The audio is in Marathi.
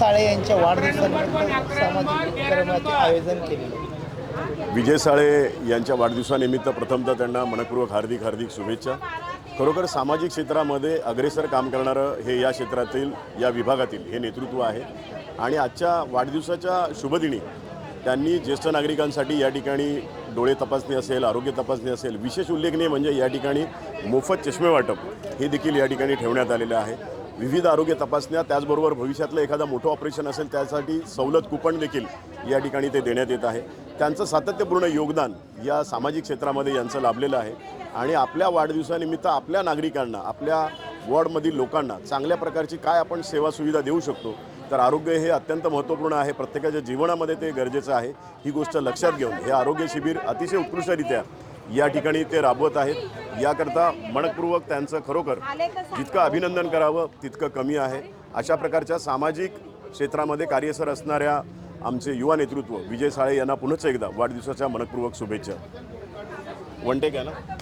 वाढदिवसानिमित्त सामाजिक उपक्रमाचे आयोजन केलेले विजय साळे यांच्या वाढदिवसानिमित्त प्रथमतः त्यांना मनपूर्वक हार्दिक हार्दिक शुभेच्छा. खरोखर सामाजिक क्षेत्रामध्ये अग्रेसर काम करणारं हे या क्षेत्रातील या विभागातील हे नेतृत्व आहे. आणि आजच्या वाढदिवसाच्या शुभदिनी त्यांनी ज्येष्ठ नागरिकांसाठी या ठिकाणी डोळे तपासणी असेल आरोग्य तपासणी असेल विशेष उल्लेखनीय म्हणजे या ठिकाणी मोफत चष्मे वाटप हे देखील या ठिकाणी ठेवण्यात आलेलं आहे. विविध आरोग्य तपासण्या त्याचबरोबर भविष्यातलं एखादं मोठं ऑपरेशन असेल त्यासाठी सवलत कुपन देखील या ठिकाणी ते देण्यात येत आहे. त्यांचं सातत्यपूर्ण योगदान या सामाजिक क्षेत्रामध्ये यांचं लाभलेलं आहे. आणि आपल्या वाढदिवसानिमित्त आपल्या नागरिकांना आपल्या वॉर्डमधील लोकांना चांगल्या प्रकारची काय आपण सेवा सुविधा देऊ शकतो तर आरोग्य हे अत्यंत महत्त्वपूर्ण आहे. प्रत्येकाच्या जीवनामध्ये ते गरजेचं आहे. ही गोष्ट लक्षात घेऊन हे आरोग्य शिबिर अतिशय उत्कृष्टरित्या या ठिकाणी ते राबवत आहेत. याकरता मनपूर्वक त्यांचं खरोखर जितकं अभिनंदन करावं तितकं कमी आहे. अशा प्रकारच्या सामाजिक क्षेत्रामध्ये कार्यसर असणाऱ्या आमचे युवा नेतृत्व विजय साळे यांना पुनश्च एकदा वाढदिवसाच्या मनपूर्वक शुभेच्छा. वनटेक आहे ना?